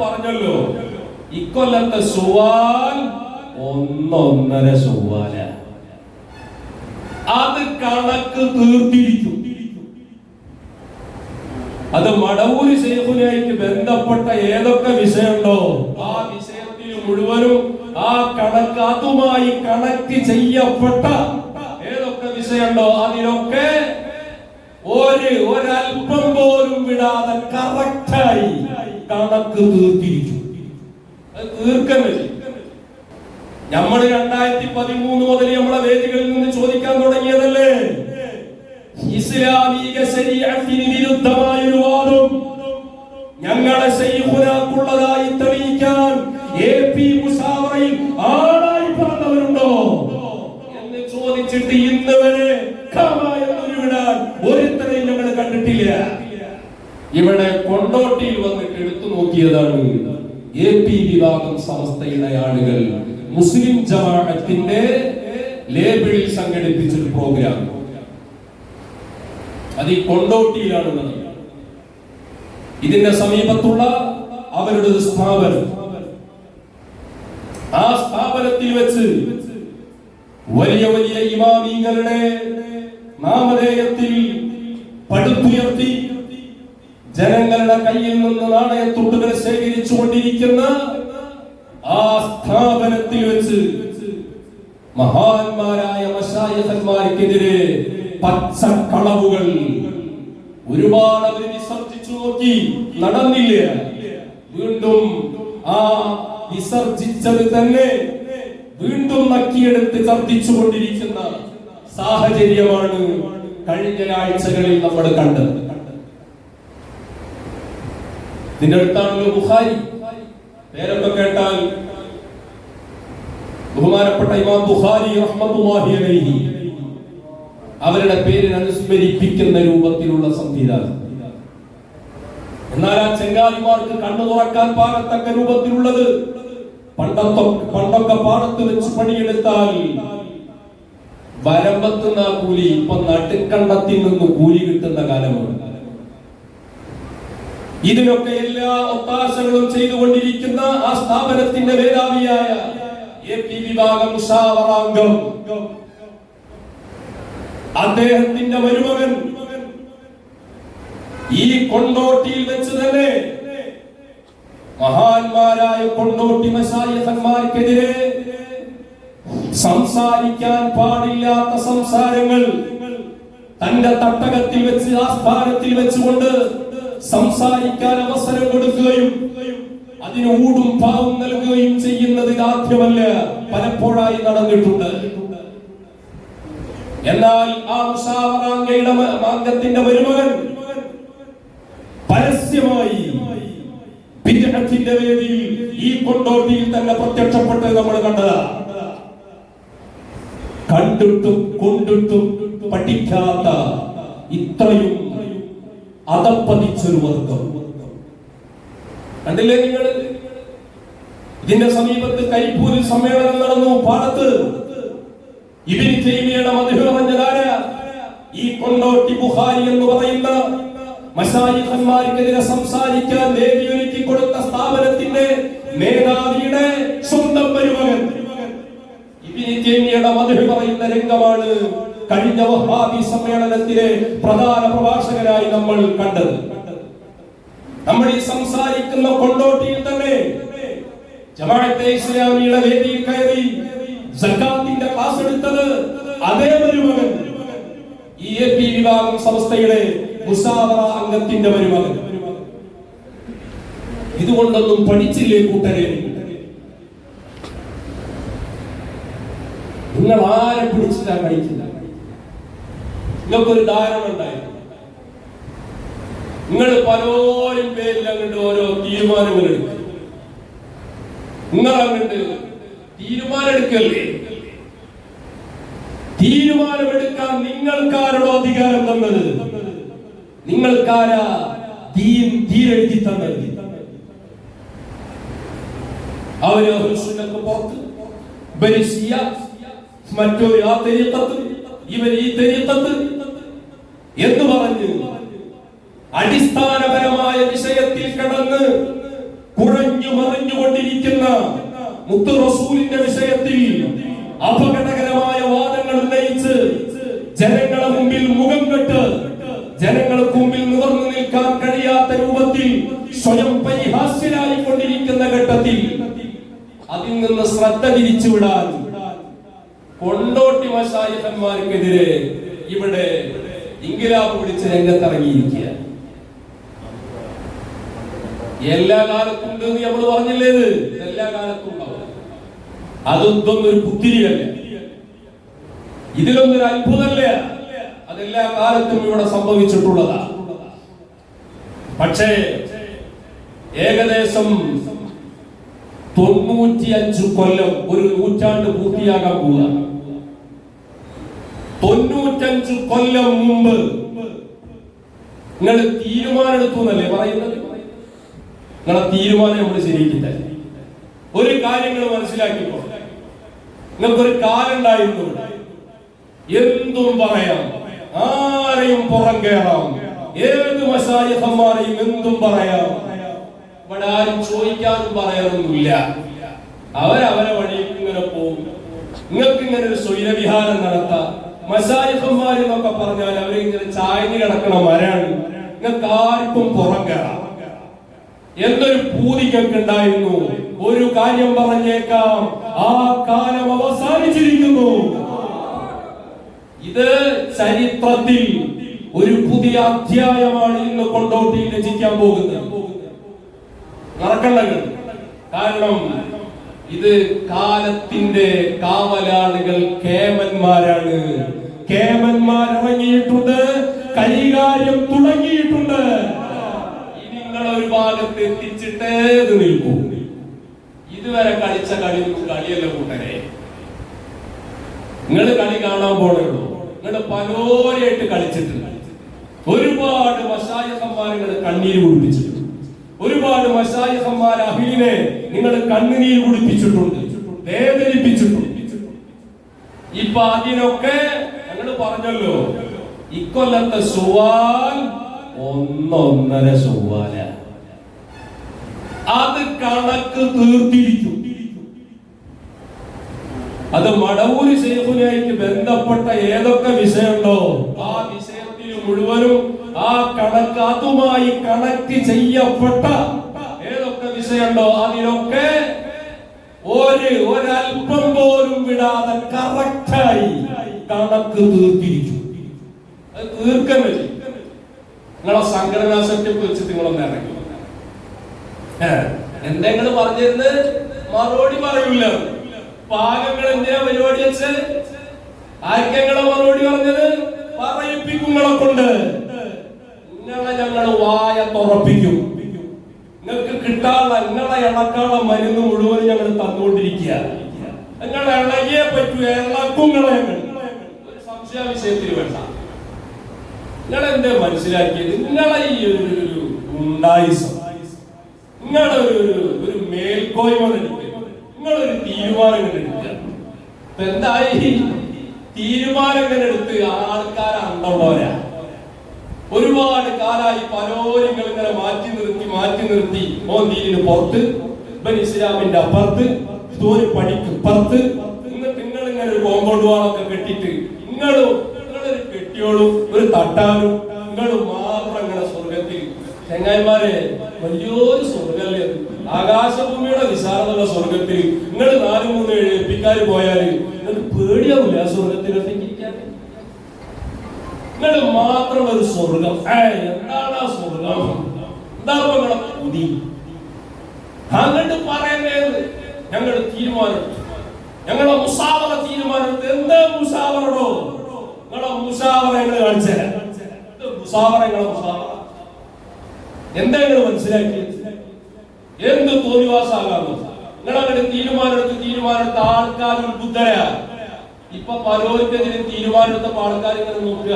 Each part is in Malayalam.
പറഞ്ഞല്ലോ. ഇക്കൊല്ലത്തെ സുവാൽ ഒന്നൊന്നര സുവാല. അത് കണക്ക് തീർത്തിരിക്കും. അത് മടവൂര് ശേഖുനായിട്ട് ബന്ധപ്പെട്ട ഏതൊക്കെ വിഷയമുണ്ടോ ആ വിഷയത്തിൽ മുഴുവനും ആ കണക്ക് അതുമായി കണക്ട് ചെയ്യപ്പെട്ട ഏതൊക്കെ വിഷയമുണ്ടോ അതിലൊക്കെ ഒരു ഒരല്പം പോലും വിടാതെ കറക്റ്റായി കണക്ക് തീർത്തിരിക്കും. അത് തീർക്കണ്ടേ? നമ്മൾ രണ്ടായിരത്തി പതിമൂന്ന് മുതൽ നമ്മളെ വേദികളിൽ നിന്ന് ചോദിക്കാൻ തുടങ്ങിയതല്ലേ? ഇസ്ലാമിക ശരീരത്തിന് വിരുദ്ധമായ ഒരു വാദം ഞങ്ങളെ ശൈഖുനാക്കുള്ളതായി തെളിയിക്കാൻ എ പി മുസാവറയിൽ ആളായി പറഞ്ഞവരുണ്ടോ? എന്ന് ചോദിച്ചിട്ട് ഇന്ന് വരെ ഖമായ എന്നൊരു വിടാൻ ഒരുത്തരെയും ഞങ്ങൾ കണ്ടിട്ടില്ല. ഇവിടെ കൊണ്ടോട്ടിയിൽ വന്നിട്ട് എടുത്തു നോക്കിയതാണ് എ പി വിഭാഗം സംസ്ഥയുടെ ആളുകൾ. മുസ്ലിം ജമാഅത്തിന്റെ ലേബിളിൽ സംഘടിപ്പിച്ചൊരു പ്രോഗ്രാം. അത് ഈ കൊണ്ടോട്ടിയിലാണ് നടന്നത് ഇതിന്റെ സമീപത്തുള്ള അവരുടെ ഒരു സ്ഥാപനം. ആ സ്ഥാപനത്തിൽ വെച്ച് വലിയ വലിയ ഇമാമീങ്ങളുടെ കയ്യിൽ നിന്ന് നാണയത്തുട്ടുകൾ ശേഖരിച്ചു കൊണ്ടിരിക്കുന്ന ആ സ്ഥാപനത്തിൽ വെച്ച് മഹാന്മാരായ മശായന്മാർക്കെതിരെ പച്ചക്കളവുകൾ ഒരുപാട് അവർ വിസർജിച്ചു നോക്കി. നടന്നില്ല. വീണ്ടും ആ വിസർജിച്ചത് തന്നെ വീണ്ടും നക്കിയെടുത്ത് ഛർദിച്ചു കൊണ്ടിരിക്കുന്ന സാഹചര്യമാണ് കഴിഞ്ഞ ആഴ്ചകളിൽ നമ്മൾ കണ്ടത്. ഇതിന്റെ അടുത്താണല്ലോ ബുഖാരി. പേരൊക്കെ കേട്ടാൽ ബഹുമാനപ്പെട്ട ഇമാം ബുഖാരി അലൈഹി അവരുടെ പേരിന് അനുസ്മരിപ്പിക്കുന്ന രൂപത്തിലുള്ള സംവിധാനം എന്നാൽ ആ ചെങ്കാലിമാർക്ക് കണ്ണു തുറക്കാൻ പാകത്തക്ക രൂപത്തിലുള്ളത് പണ്ടത്തെ പണ്ടൊക്കെ പാടത്ത് വെച്ച് പണിയെടുത്താൽ വരമ്പത്തുന്ന കൂലി ഇപ്പൊ നടുക്കണ്ടത്തിൽ നിന്ന് കൂലി കിട്ടുന്ന കാലമാണ്. ഇതിനൊക്കെ എല്ലാ ഒത്താശകളും ചെയ്തുകൊണ്ടിരിക്കുന്ന ആ സ്ഥാപനത്തിന്റെ മേധാവിയായ എ പി വിഭാഗം മുഷാവറാംഗം അദ്ദേഹത്തിന്റെ മരുമകൻ ഈ കൊണ്ടോട്ടിയിൽ വെച്ച് തന്നെ മഹാന്മാരായ കൊണ്ടോട്ടി മശായഹന്മാർക്കെതിരെ സംസാരിക്കാൻ പാടില്ലാത്ത സംസാരങ്ങൾ തന്റെ തട്ടകത്തിൽ വെച്ച് ആസ്ഥാനത്തിൽ വെച്ചുകൊണ്ട് സംസാരിക്കാൻ അവസരം കൊടുക്കുകയും അതിന് ഊടും പാവും നൽകുകയും ചെയ്യുന്നത് ആദ്യമല്ല പലപ്പോഴായി നടന്നിട്ടുണ്ട്. എന്നാൽ ആ മുഷാവറാങ്കയുടെ മാർഗത്തിന്റെ മരുമകൻ പരസ്യമായി ബിദ്അത്തിന്റെ വേദിയിൽ ഈ കൊണ്ടോട്ടിയിൽ തന്നെ പ്രത്യക്ഷപ്പെട്ട് നമ്മൾ കണ്ടതാ. കണ്ടിട്ടും കൊണ്ടിട്ടും പഠിക്കാത്ത ഇത്രയും അതപ്പതിച്ചൊരു വർഗം കണ്ടില്ലേ നിങ്ങൾ? ഇതിന്റെ സമീപത്ത് കരിപ്പൂരിൽ സമ്മേളനം നടന്നു പാടത്ത്. ഇബിന് തൈമിയുടെ മധുരമഞ്ഞതാര ഈ കൊണ്ടോട്ടി ബുഹാരി എന്ന് പറയുന്ന മശായിഖന്മാർക്കെതിരെ സംസാരിക്കാൻ ദേവി ഒരുക്കി കൊടുത്ത സ്ഥാപനത്തിന്റെ മേധാവിയുടെ സ്വന്തം മരുമകൻ. ഇബിന് തൈമിയുടെ മധുര പറയുന്ന രംഗമാണ് കഴിഞ്ഞ വഹാബി സമ്മേളനത്തിലെ പ്രധാന പ്രഭാഷകരായി നമ്മൾ കണ്ടത്. നമ്മൾ ഈ സംസാരിക്കുന്ന കൊണ്ടോട്ടിയിൽ തന്നെ ജമാഅത്തെ ഇസ്ലാമിയുടെ വേദിയിൽ കയറി സക്കാത്തിന്റെ ക്ലാസ് എടുത്തത് അതേ മരുമകൻ ഈ എ പി വിഭാഗം സംസ്ഥയുടെ മുസാവറ അംഗത്തിന്റെ മരുമകൻ. ഇതുകൊണ്ടൊന്നും പഠിച്ചില്ലേ കൂട്ടരെ? നിങ്ങൾ ആരെ പിടിച്ചില്ല പഠിക്കില്ല നിങ്ങൾക്കൊരു ധാരണ ഉണ്ടായിരുന്നു. നിങ്ങൾ പലരും പേരിൽ അങ്ങോട്ട് ഓരോ തീരുമാനങ്ങൾ എടുക്കും. നിങ്ങൾ അങ്ങോട്ട് തീരുമാനം എടുക്കല്ലേ? തീരുമാനമെടുക്കാൻ നിങ്ങൾക്കാരോ അധികാരം തന്നത്? നിങ്ങൾക്കാരാ തീൻ തീരെഴുതി തന്നത്? അവർ മറ്റൊരു ആ തെരീക്കത്ത് ഇവർ ഈ തെരീക്കത്ത് എന്ന് പറഞ്ഞ്. അടിസ്ഥാനപരമായ വിഷയത്തിൽ കടന്ന് കുഴഞ്ഞു മറിഞ്ഞുകൊണ്ടിരിക്കുന്ന മുത്തു റസൂലിന്റെ വിഷയത്തിൽ അപകടകരമായ വാദങ്ങൾ ഉന്നയിച്ച് ജനങ്ങളെ മുമ്പിൽ മുഖം കെട്ട് ജനങ്ങൾക്ക് മുമ്പിൽ നിവർന്നു നിൽക്കാൻ കഴിയാത്ത രൂപത്തിൽ സ്വയം പരിഹാസ്യരായി കൊണ്ടിരിക്കുന്ന ഘട്ടത്തിൽ അതിൽ നിന്ന് ശ്രദ്ധ തിരിച്ചുവിടാൻ കൊണ്ടോട്ടി മശായിഹന്മാർക്കെതിരെ ഇവിടെ ഇംഗിലാബ് വിളിച്ച് രംഗത്തിറങ്ങിയിരിക്കുക. എല്ലാ കാലത്തും ഉണ്ട് നമ്മൾ പറഞ്ഞില്ലേ എല്ലാ കാലത്തും ഉണ്ടാവും. അതൊന്നും ഒരു പുത്തിരിയല്ല ഇതിലൊന്നൊരു അത്ഭുതമല്ല. അതെല്ലാ കാലത്തും ഇവിടെ സംഭവിച്ചിട്ടുള്ളതാ. പക്ഷേ ഏകദേശം തൊണ്ണൂറ്റിയഞ്ച് കൊല്ലം ഒരു നൂറ്റാണ്ട് പൂർത്തിയാകാൻ പോവുക തൊണ്ണൂറ്റഞ്ച് കൊല്ലം മുമ്പ് നിങ്ങൾ തീരുമാനമെടുത്തു എന്നല്ലേ പറയുന്നത്? നിങ്ങളെ തീരുമാനം നമ്മൾ ശരിക്കില്ല ഒരു കാര്യങ്ങൾ മനസ്സിലാക്കിക്കോ. നിങ്ങൾക്കൊരു കാലുണ്ടായിരുന്നു എന്തും പറയാം. ആരെയും പുറം കയറാം ഏത് മസായഹന്മാരെയും എന്തും പറയാം. ഇവിടെ ആരും ചോദിക്കാനും പറയാനൊന്നുമില്ല. അവരവരെ വഴിക്ക് ഇങ്ങനെ പോകും. നിങ്ങൾക്ക് ഇങ്ങനെ ഒരു സ്വൈരവിഹാരം നടത്താം. മസായഹന്മാർ ഒക്കെ പറഞ്ഞാൽ അവരിങ്ങനെ ചായഞ്ഞു കിടക്കണ മരാണ് നിങ്ങൾക്ക് ആർക്കും പുറം എന്നൊരു പൂതിക്കൊക്കെ ഉണ്ടായിരുന്നു. ഒരു കാര്യം പറഞ്ഞേക്കാം. ആ കാലം അവസാനിച്ചിരിക്കുന്നു. ഇത് ചരിത്രത്തിൽ ഒരു പുതിയ അധ്യായമാണ് ഇന്ന് കൊണ്ടോട്ടിയിൽ രചിക്കാൻ പോകുന്നത്. നടക്കണ്ടത് കാരണം ഇത് കാലത്തിന്റെ കാവലാളുകൾ കേമന്മാരാണ്. കേമന്മാർ ഇറങ്ങിയിട്ടുണ്ട് കൈകാര്യം തുടങ്ങിയിട്ടുണ്ട്. ഇനി നിങ്ങളെ ഒരു ഭാഗത്ത് എത്തിച്ചിട്ടേ നിൽക്കൂ. ഇതുവരെ കളിച്ച കളി കളിയല്ല കൂട്ടരെ. നിങ്ങൾ കളി കാണാൻ പോണുള്ളൂ നിങ്ങൾ പലോരായിട്ട് കളിച്ചിട്ടുണ്ട്. ഒരുപാട് മഷായഹന്മാരെ കണ്ണീര് കുടിപ്പിച്ചിട്ടുണ്ട്. ഒരുപാട് മഷായഹന്മാർ അഹിലിനെ നിങ്ങൾ കണ്ണുനീര് കുടിപ്പിച്ചിട്ടുണ്ട്. വേദനിപ്പിച്ചിട്ടുണ്ട്. ഇപ്പൊ അതിനൊക്കെ പറഞ്ഞല്ലോ ഇക്കൊല്ലത്തെ സുവാൽ ഒന്നൊന്നര സുവാല. അത് കണക്ക് തീർത്തിരിക്കും. അത് മടവൂര് ശേഖുനായിട്ട് ബന്ധപ്പെട്ട ഏതൊക്കെ വിഷയമുണ്ടോ ആ വിഷയത്തിൽ മുഴുവനും ആ കണക്ക് അതുമായി കണക്ട് ചെയ്യപ്പെട്ട ഏതൊക്കെ വിഷയമുണ്ടോ അതിലൊക്കെ ഒരു ഒരല്പം പോലും വിടാതെ കറക്റ്റായി കണക്ക് തീർത്തിരിക്കും. അത് തീർക്കന്നെ. നിങ്ങളെ സംഘടനാ സെറ്റപ്പ് വെച്ചിട്ട് നിങ്ങളൊന്ന് ഇറങ്ങി. എന്തെങ്കിലും പറഞ്ഞിരുന്ന്? മറുപടി പറയൂല. പാകങ്ങൾ എന്തിനാ പരിപാടി വെച്ച്? ആർക്കെങ്ങളെ മറുപടി പറഞ്ഞത്? പറയിപ്പിക്കുങ്ങളെ കൊണ്ട്. നിങ്ങളെ ഞങ്ങൾ വായ തുറപ്പിക്കും. നിങ്ങൾക്ക് കിട്ടാനുള്ള നിങ്ങളെ ഇളക്കാനുള്ള മരുന്ന് മുഴുവൻ ഞങ്ങൾ തന്നുകൊണ്ടിരിക്കുക നിങ്ങൾ ഇളകിയേ പറ്റൂ ഇളക്കുങ്ങളെ ഞങ്ങൾ സംശയ വിഷയത്തിൽ വേണ്ട നിങ്ങൾ എന്തേ മനസ്സിലാക്കിയത്? നിങ്ങളെ ഈ ഒരു ഒരു ഗുണ്ടായിസം. നിങ്ങളുടെ ഒരു ഒരു മേൽക്കോയ്മ നിങ്ങളൊരു തീരുമാനം ഇങ്ങനെ എടുക്കുക എന്തായി തീരുമാനം ഇങ്ങനെ എടുത്ത് ആൾക്കാർ പോരാ ഒരുപാട് കാലായി പലരും ഇങ്ങനെ മാറ്റി നിർത്തി മാറ്റി നിർത്തി ഓൻ ദീനിന് പുറത്ത് ഇവൻ ഇസ്ലാമിന്റെ അപ്പുറത്ത് ഇതോര് പണിക്ക് പുറത്ത്. എന്നിട്ട് നിങ്ങൾ ഇങ്ങനെ ഒരു കോമ്പൗണ്ട് വാളൊക്കെ കെട്ടിട്ട് നിങ്ങളും നിങ്ങളൊരു കെട്ടിയോളും ഒരു തട്ടാനും നിങ്ങളും മാത്രം നിങ്ങളുടെ സ്വർഗത്തിൽ ചെങ്ങാന്മാരെ വലിയൊരു സ്വർഗല്ലേ ആകാശഭൂമിയുടെ വിശാലമുള്ള സ്വർഗത്തിൽ നിങ്ങൾ നാല് മൂന്ന് എഴുപ്പിക്കാർ പോയാൽ നിങ്ങൾക്ക് പേടിയാവില്ല ആ സ്വർഗത്തിലൊറ്റയ്ക്ക് ഇരിക്കാൻ നിങ്ങൾ മാത്രം ഒരു സ്വർഗം എന്താണ് ആ സ്വർഗം എന്താ നിങ്ങളെ പുതി? അങ്ങോട്ട് പറയുന്നത് ഞങ്ങൾ തീരുമാനമെടുത്തു ഞങ്ങളെ മുസാവറ തീരുമാനത്തിൽ എന്താ മുസാവറടോ? നിങ്ങളെ മുസാവറ ഞങ്ങൾ കാണിച്ചുതരാം മുസാവറ നിങ്ങളെ മുസാവറ. എന്താ നിങ്ങൾ മനസ്സിലാക്കിയത് എന്ത് തോന്നിവാസാകാമോ നിങ്ങൾ തീരുമാനമെടുത്ത് തീരുമാനമെടുത്ത ആൾക്കാർ ഉത്ബുദ്ധരാ ഇപ്പൊ പലോർക്കെതിരെ തീരുമാനമെടുത്ത ആൾക്കാർ ഇങ്ങനെ നോക്കുക.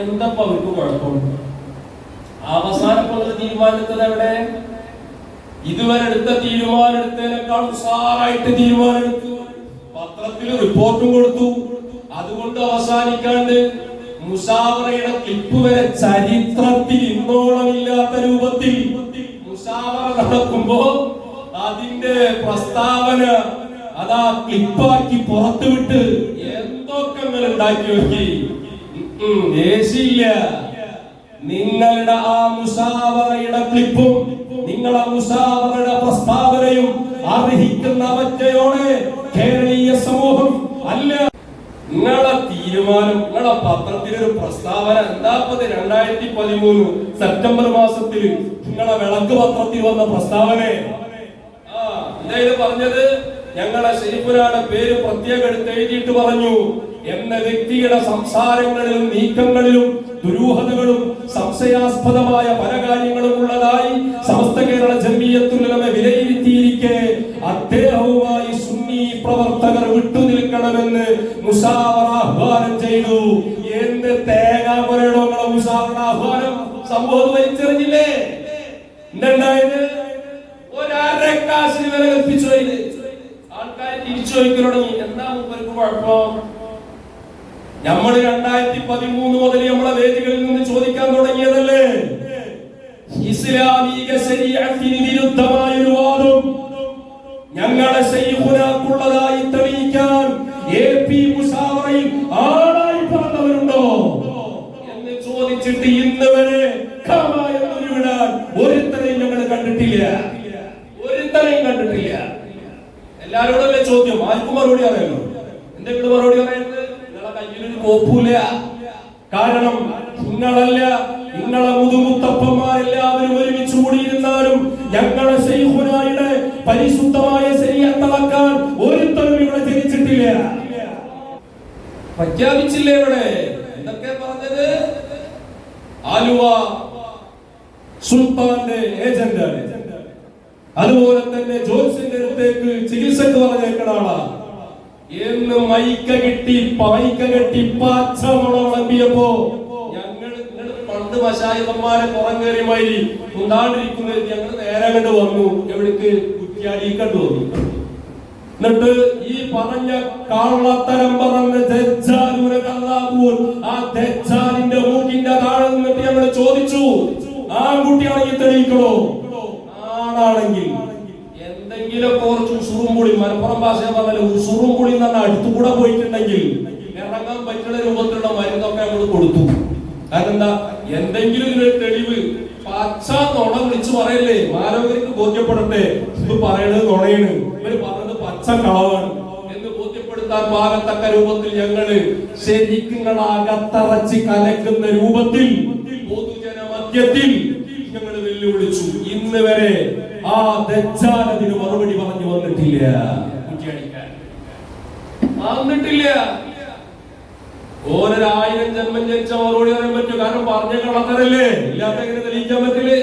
എന്തപ്പ അവർക്ക് കുഴപ്പം? അവസാനം തീരുമാനത്തത് എവിടെ? ഇതുവരെ എടുത്ത തീരുമാനമെടുത്തതിനേക്കാൾ ഉസാറായിട്ട് തീരുമാനമെടുത്തു. പത്രത്തിൽ റിപ്പോർട്ടും കൊടുത്തു. അതുകൊണ്ട് അവസാനിക്കാണ്ട് മുസാവറയുടെ ക്ലിപ്പ് വരെ ചരിത്രത്തിൽ ഇന്നോളമില്ലാത്ത രൂപത്തിൽ മുസാവറ നടക്കുമ്പോ അതിന്റെ പ്രസ്താവന അതാ ക്ലിപ്പാക്കി പുറത്തുവിട്ട് എന്തൊക്കെ ഉണ്ടാക്കി നോക്കി. നിങ്ങളുടെ ആ മുസാവറയുടെ ക്ലിപ്പും നിങ്ങളുടെ മുസാവറയുടെ പ്രസ്താവനയും അർഹിക്കുന്ന അവജ്ഞയോടെ കേരളീയ സമൂഹം അല്ല. നിങ്ങളെ തീരുമാനം നിങ്ങളെ പത്രത്തിലൊരു പ്രസ്താവന എന്താപ്പത് രണ്ടായിരത്തി പതിമൂന്ന് സെപ്റ്റംബർ മാസത്തിൽ നിങ്ങളെ വിളക്ക് പത്രത്തിൽ വന്ന പ്രസ്താവന ആ പറഞ്ഞത്? ഞങ്ങളെ ഷെയ്ഫുനാടെ പേര് പ്രത്യേകം എടുത്ത് എഴുതിയിട്ട് പറഞ്ഞു. എന്ന വ്യക്തിയുടെ സംസാരങ്ങളിലും നീക്കങ്ങളിലും ദുരൂഹതകളും സംശയാസ്പദമായ പല കാര്യങ്ങളും ഉള്ളതായി സമസ്ത കേരള ജമീയത്തുലമ വിലയിരുത്തിയിരിക്കെ. അദ്ദേഹവും പ്രവർത്തകർ വിട്ടുനിൽക്കണമെന്ന് മുഷാവറ ആഹ്വാനം ചെയ്തു. എന്ത് തേങ്ങാ പോലെയാണോ നിങ്ങളെ മുഷാവറ ആഹ്വാനം? സംഭവം വലിച്ചെറിഞ്ഞില്ലേ എന്തുണ്ടായത്? ഒരരക്കാശിന് വില കൽപ്പിച്ചു അതിന്. ആൾക്കാർ തിരിച്ചു ചോദിക്കൽ എന്താ മൂപ്പർക്ക് കുഴപ്പം? നമ്മൾ രണ്ടായിരത്തി പതിമൂന്ന് മുതൽ നമ്മളെ വേദികളിൽ നിന്ന് ചോദിക്കാൻ തുടങ്ങിയതല്ലേ? ഇസ്ലാമിക ശരീരത്തിന് വിരുദ്ധമായ ഒരു വാദം. ശൈഖുനാക്കുള്ളതായി തെളിയിക്കാൻ എ പി മുഷാവറയിൽ ആളായി പറഞ്ഞവരുണ്ടോ? എന്ന് ചോദിച്ചിട്ട് ഇന്ന് വരെ എന്നൊരു വിടാൻ ഒരുത്തരെയും ഞങ്ങൾ കണ്ടിട്ടില്ല. ഒരുത്തരെയും കണ്ടിട്ടില്ല. എല്ലാരോടല്ലേ ചോദ്യം? ആർക്കും മറുപടി അറിയാലോ? എന്തെങ്കിലും മറുപടി പറയുന്നത്? കയ്യിലൊരു കോപ്പൂല കാരണം നിങ്ങളല്ല നിങ്ങളെ മുതുമുത്തപ്പന്മാരെല്ലാവരും പ്രഖ്യാപിച്ചില്ലേ ഇവിടെ? എന്തൊക്കെ പറഞ്ഞത്? ആലുവ സുൽത്താന്റെ ഏജന്റാണ് അതുപോലെ തന്നെ ജോത്സ്യന്റെ അടുത്തേക്ക് ചികിത്സക്ക് പറഞ്ഞേക്കണ ആളാ എന്ന് മൈക്ക കിട്ടി പൈക്ക കെട്ടി പച്ച മുള വിളമ്പിയപ്പോ ഞങ്ങൾ പണ്ട് മശായുധന്മാരെ മൈരി ഉണ്ടാണ്ടിരിക്കുന്നത് ഞങ്ങൾ നേരെ കണ്ട് വന്നു. എവിടേക്ക്? കുറ്റിയാടി കണ്ടു. വന്നു എന്നിട്ട് ഈ പറഞ്ഞ കള്ളത്തരം പറഞ്ഞ ദജ്ജാലൂരെ കള്ളാബൂർ ആ ദജ്ജാലിന്റെ മൂക്കിന്റെ താഴെ നിന്നിട്ട് ഞങ്ങൾ ചോദിച്ചു ആൺകുട്ടിയാണെങ്കിൽ തെളിയിക്കണോ? ആണാണെങ്കിൽ. എന്തെങ്കിലും കുറച്ച് ഉസുറുംപുളി മലപ്പുറം ഭാഷ പറഞ്ഞാൽ ഉസുറുംപുളി എന്ന് പറഞ്ഞാൽ അടുത്തുകൂടെ പോയിട്ടുണ്ടെങ്കിൽ ഇറങ്ങാൻ പറ്റുന്ന രൂപത്തിലുള്ള മരുന്നൊക്കെ നമ്മൾ കൊടുത്തു. കാരണം എന്താ എന്തെങ്കിലും ഇതിനൊരു തെളിവ്. പച്ച നുണ വിളിച്ചു പറയല്ലേ? മാനവർക്ക് ബോധ്യപ്പെടട്ടെ. ഇത് പറയണത് നുണയാണ്. ഇവർ കളവാണ് എന്ന് ബോധ്യപ്പെടുത്താൻ പാകത്തക്ക രൂപത്തിൽ ഞങ്ങൾ ശരിക്കും കലക്കുന്ന രൂപത്തിൽ പൊതുജന മധ്യത്തിൽ ഞങ്ങൾ വെല്ലുവിളിച്ചു. ഇന്ന് വരെ ആ ദജ്ജാലതിന് മറുപടി പറഞ്ഞു വന്നിട്ടില്ല. വന്നിട്ടില്ല. ഓരോരായിരം ജന്മം ജനിച്ച മറുപടി പറയാൻ പറ്റും. കാരണം പറഞ്ഞ കള്ളത്തരല്ലേ ഇല്ലാത്ത എങ്ങനെ തെളിയിക്കാൻ പറ്റില്ലേ?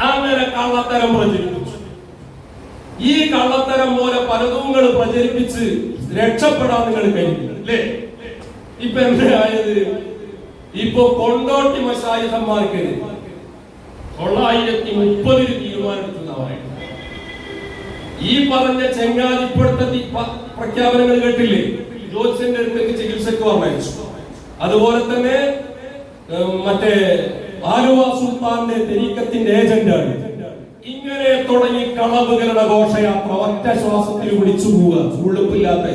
അങ്ങനെ കള്ളത്തരം പ്രചരിപ്പിച്ചു ഈ കള്ളത്തരം പോലെ പലതും നിങ്ങൾ പ്രചരിപ്പിച്ച് രക്ഷപ്പെടാൻ നിങ്ങൾ കഴിയും അല്ലേ? ഇപ്പൊ എന്തായത് ഇപ്പൊ കൊണ്ടോട്ടി മസായിഹന്മാർക്ക് തൊള്ളായിരത്തി മുപ്പതിൽ തീരുമാനമെടുത്തുന്ന പറയുന്നത്. ഈ പറഞ്ഞ ചെങ്ങാതിപ്പെടുത്ത പ്രഖ്യാപനങ്ങൾ കേട്ടില്ലേ? ജോത്സ്യന്റെ അടുത്തേക്ക് ചികിത്സക്ക് പറഞ്ഞയച്ചു അതുപോലെ തന്നെ മറ്റേ ആലുവ സുൽത്താന്റെ തെരീക്കത്തിന്റെ ഏജന്റാണ് തുടങ്ങി കളവുകളുടെ ഘോഷയാത്ര ഒറ്റ ശ്വാസത്തിൽ വിളിച്ചു പോവുക. ഉള്ളുപ്പില്ലാത്ത